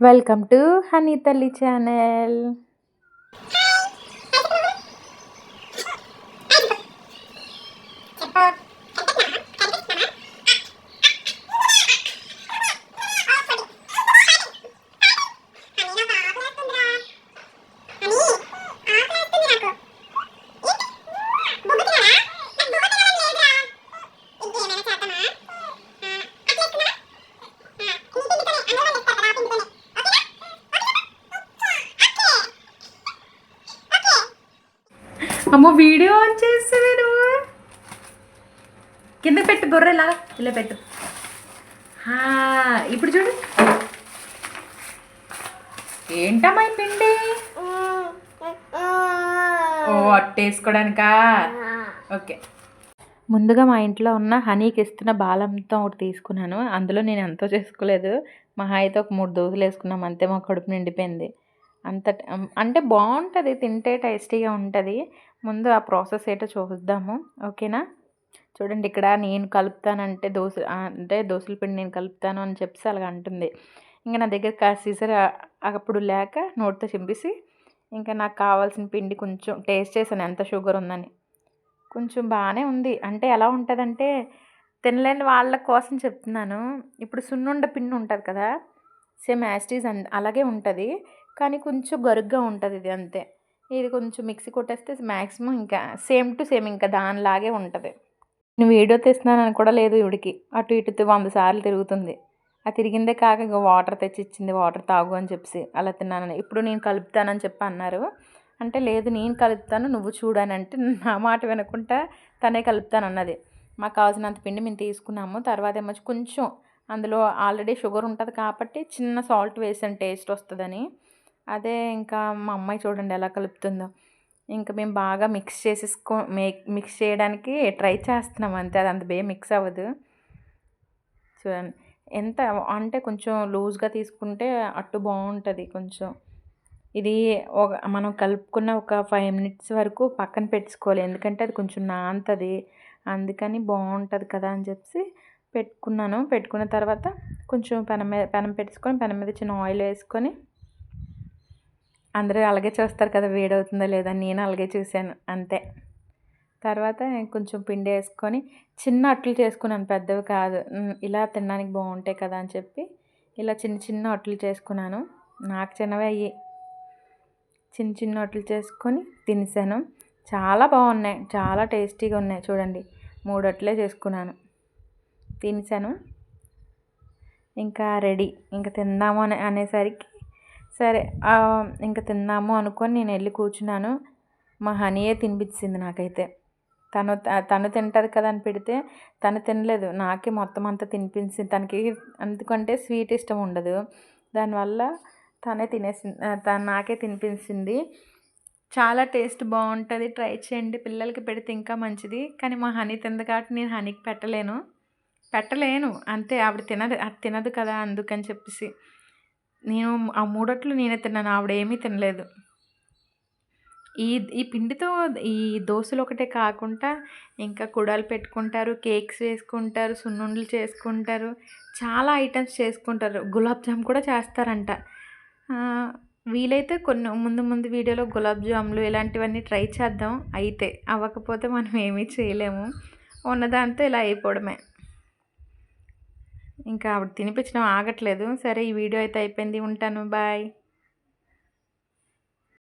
Welcome to Honey తల్లి channel. అమ్మో video on చేస్తావే నువ్వు. కింద పెట్టు బొర్ర ఇలా పెట్టు. ఇప్పుడు చూడు. ఏంటమ్మా ఈ పిండి? ఓ అట్టేసుకోవడానికా ఓకే. ముందుగా మా ఇంట్లో ఉన్న హనీకి ఇస్తున్న బాలంతో ఒకటి తీసుకున్నాను. అందులో నేను ఎంతో చేసుకోలేదు. మహా అయితే ఒక మూడు దోశలు వేసుకున్నాం. అంతే మా కడుపు నిండిపోయింది. అంత అంటే బాగుంటుంది తింటే టేస్టీగా ఉంటుంది. ముందు ఆ ప్రాసెస్ ఏంటో చూద్దాము ఓకేనా? చూడండి ఇక్కడ నేను కలుపుతానంటే దోశ అంటే దోశల పిండి నేను కలుపుతాను అని చెప్పేసి అలాగ అంటుంది. ఇంకా నా దగ్గర సీజర్ అప్పుడు లేక నోటితో చింపేసి ఇంకా నాకు కావాల్సిన పిండి కొంచెం టేస్ట్ చేశాను ఎంత షుగర్ ఉందని. కొంచెం బాగానే ఉంది. అంటే ఎలా ఉంటుందంటే తినలేని వాళ్ళ కోసం చెప్తున్నాను. ఇప్పుడు సున్నుండ పిండి ఉంటుంది కదా సేమ్ యాస్టీస్ అన్ అలాగే ఉంటుంది. కానీ కొంచెం గరుగ్గా ఉంటుంది ఇది అంతే. ఇది కొంచెం మిక్సీ కొట్టేస్తే మ్యాక్సిమం ఇంకా సేమ్ టు సేమ్ ఇంకా దానిలాగే ఉంటుంది. నేను వీడియో తెస్తున్నానని కూడా లేదు ఇవిడికి. అటు ఇటు వంద సార్లు తిరుగుతుంది. ఆ తిరిగిందే కాక ఇంకా వాటర్ తెచ్చి ఇచ్చింది వాటర్ తాగు అని చెప్పి అలా తిన్నానని. ఇప్పుడు నేను కలుపుతానని చెప్పి అన్నారు. అంటే లేదు నేను కలుపుతాను నువ్వు చూడనంటే అంటే నా మాట వినకుండా తనే కలుపుతాను అన్నది మాకు కావాల్సినంత పిండి మేము తీసుకున్నాము. తర్వాత ఏమో కొంచెం అందులో ఆల్రెడీ షుగర్ ఉంటుంది కాబట్టి చిన్న సాల్ట్ వేసాను టేస్ట్ వస్తుందని. అదే ఇంకా మా అమ్మాయి చూడండి ఎలా కలుపుతుందో. ఇంకా మేము బాగా మిక్స్ చేసేసుకో మిక్స్ చేయడానికి ట్రై చేస్తున్నాం అంతే. అది అంత బే మిక్స్ అవ్వదు. చూడండి. ఎంత అంటే కొంచెం లూజ్గా తీసుకుంటే అట్టు బాగుంటుంది కొంచెం. ఇది ఒక మనం కలుపుకున్న ఒక ఫైవ్ మినిట్స్ వరకు పక్కన పెట్టుకోవాలి. ఎందుకంటే అది కొంచెం నాంతది. అందుకని బాగుంటుంది కదా అని చెప్పి పెట్టుకున్నాను. పెట్టుకున్న తర్వాత కొంచెం పెనం మీద పెనం పెట్టుకొని పెనం మీద చిన్న ఆయిల్ వేసుకొని అందరూ అలాగే చూస్తారు కదా వేడవుతుందా లేదా నేను అలాగే చూశాను. అంతే. తర్వాత కొంచెం పిండి వేసుకొని చిన్న అట్లు చేసుకున్నాను. పెద్దవి కాదు. ఇలా తినడానికి బాగుంటాయి కదా అని చెప్పి ఇలా చిన్న చిన్న అట్లు చేసుకున్నాను. నాకు చిన్నవి అయ్యి చిన్న చిన్న అట్లు చేసుకొని తినేసాను. చాలా బాగున్నాయి. చాలా టేస్టీగా ఉన్నాయి. చూడండి. మూడు అట్లే చేసుకున్నాను. తినేసాను. ఇంకా రెడీ. ఇంకా తిందాము అని అనేసరికి సరే ఇంకా తిందాము అనుకొని నేను వెళ్ళి కూర్చున్నాను. మా హనీయే తినిపించింది నాకైతే. తను తను తింటుంది కదా అని పెడితే తను తినలేదు. నాకే మొత్తం అంతా తినిపించింది. తనకి ఎందుకంటే స్వీట్ ఇష్టం ఉండదు. దానివల్ల తనే తినేసింది. తను నాకే తినిపించింది. చాలా టేస్ట్ బాగుంటుంది. ట్రై చేయండి. పిల్లలకి పెడితే ఇంకా మంచిది. కానీ మా హనీ తింది కాబట్టి నేను హనీకి పెట్టలేను. పెట్టలేను. అంతే ఆవిడ తినదు అది తినదు కదా అందుకని చెప్పేసి. నేను ఆ మూడట్లు నేనే తిన్నాను ఆవిడ ఏమీ తినలేదు. ఈ ఈ పిండితో ఈ దోశలు ఒకటే కాకుండా ఇంకా కుడాలు పెట్టుకుంటారు కేక్స్ వేసుకుంటారు సున్నుండలు చేసుకుంటారు చాలా ఐటమ్స్ చేసుకుంటారు. గులాబ్ జామ్ కూడా చేస్తారంట. వీలైతే కొన్ని ముందు ముందు వీడియోలో గులాబ్ జాములు ఇలాంటివన్నీ ట్రై చేద్దాం. అయితే అవ్వకపోతే మనం ఏమీ చేయలేము. ఉన్నదాంతో ఇలా అయిపోవడమే. ఇంకా ఆవిడ తినిపించడం ఆగట్లేదు. సరే ఈ వీడియో అయితే అయిపోయింది. ఉంటాను. బాయ్.